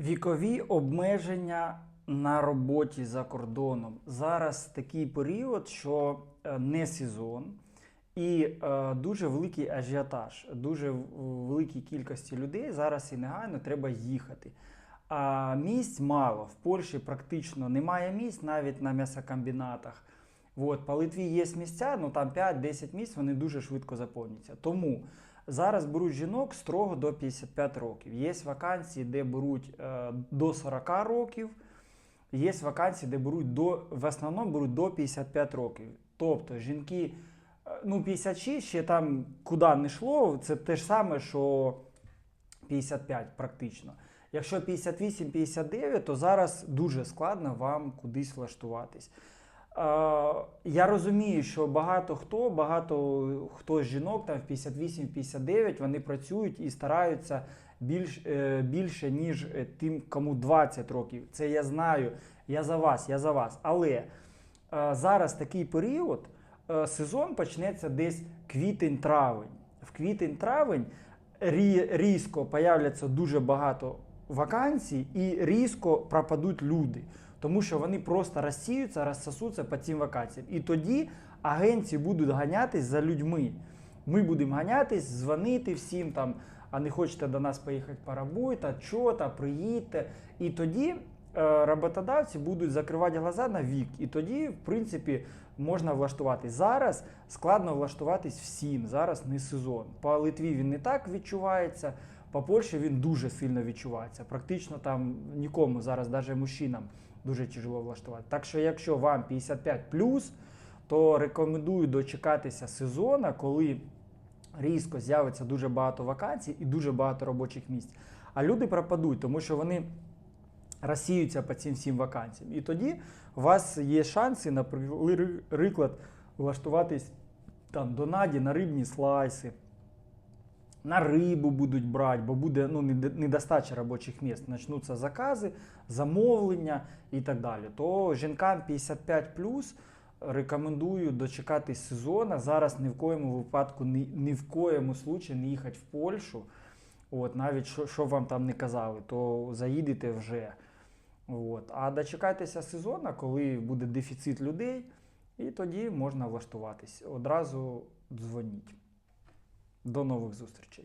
Вікові обмеження на роботі за кордоном. Зараз такий період, що е, не сезон, і е, дуже великий ажіотаж, дуже великій кількості людей зараз і негайно треба їхати. А місць мало. В Польщі практично немає місць навіть на м'ясокомбінатах. От, по Литві є місця, ну там 5-10 місць, вони дуже швидко заповнюються. Тому зараз беруть жінок строго до 55 років. Є вакансії, де беруть е, до 40 років, є вакансії, де беруть до, в основному беруть до 55 років. Тобто жінки, е, ну 56 ще там куди не йшло, це те ж саме, що 55 практично. Якщо 58-59, то зараз дуже складно вам кудись влаштуватись. Я розумію, що багато хто, багато хто з жінок там в 58-59 вони працюють і стараються більш, е, більше, ніж е, тим, кому 20 років. Це я знаю. Я за вас, я за вас. Але е, зараз такий період, сезон почнеться десь квітень-травень. В квітень-травень різко появляться дуже багато вакансій і різко пропадуть люди. Тому що вони просто розсіються, розсосуться по цим вакансіям. І тоді агенції будуть ганятись за людьми. Ми будемо ганятись, дзвонити всім там, а не хочете до нас поїхати поработати, що та приїдьте. І тоді е, роботодавці будуть закривати глаза на вік. І тоді, в принципі, можна влаштуватись. Зараз складно влаштуватись всім. Зараз не сезон. По Литві він не так відчувається. По Польщі він дуже сильно відчувається. Практично там нікому зараз, навіть мужчинам, дуже тяжело влаштувати. Так що, якщо вам 55 то рекомендую дочекатися сезону, коли різко з'явиться дуже багато вакансій і дуже багато робочих місць. А люди пропадуть, тому що вони розсіються по цим всім вакансіям. І тоді у вас є шанси, наприклад, влаштуватись там до Наді на рибні слайси. На рибу будуть брати, бо буде ну, недостача робочих місць. Почнуться закази, замовлення і так далі. То жінкам 55 рекомендую дочекатись сезону. Зараз ні в коєму випадку, ні, ні в коєму случаї не їхати в Польщу. От, навіть що, що вам там не казали, то заїдете вже. От. А дочекайтеся сезону, коли буде дефіцит людей, і тоді можна влаштуватись. Одразу дзвоніть. До нових зустрічей.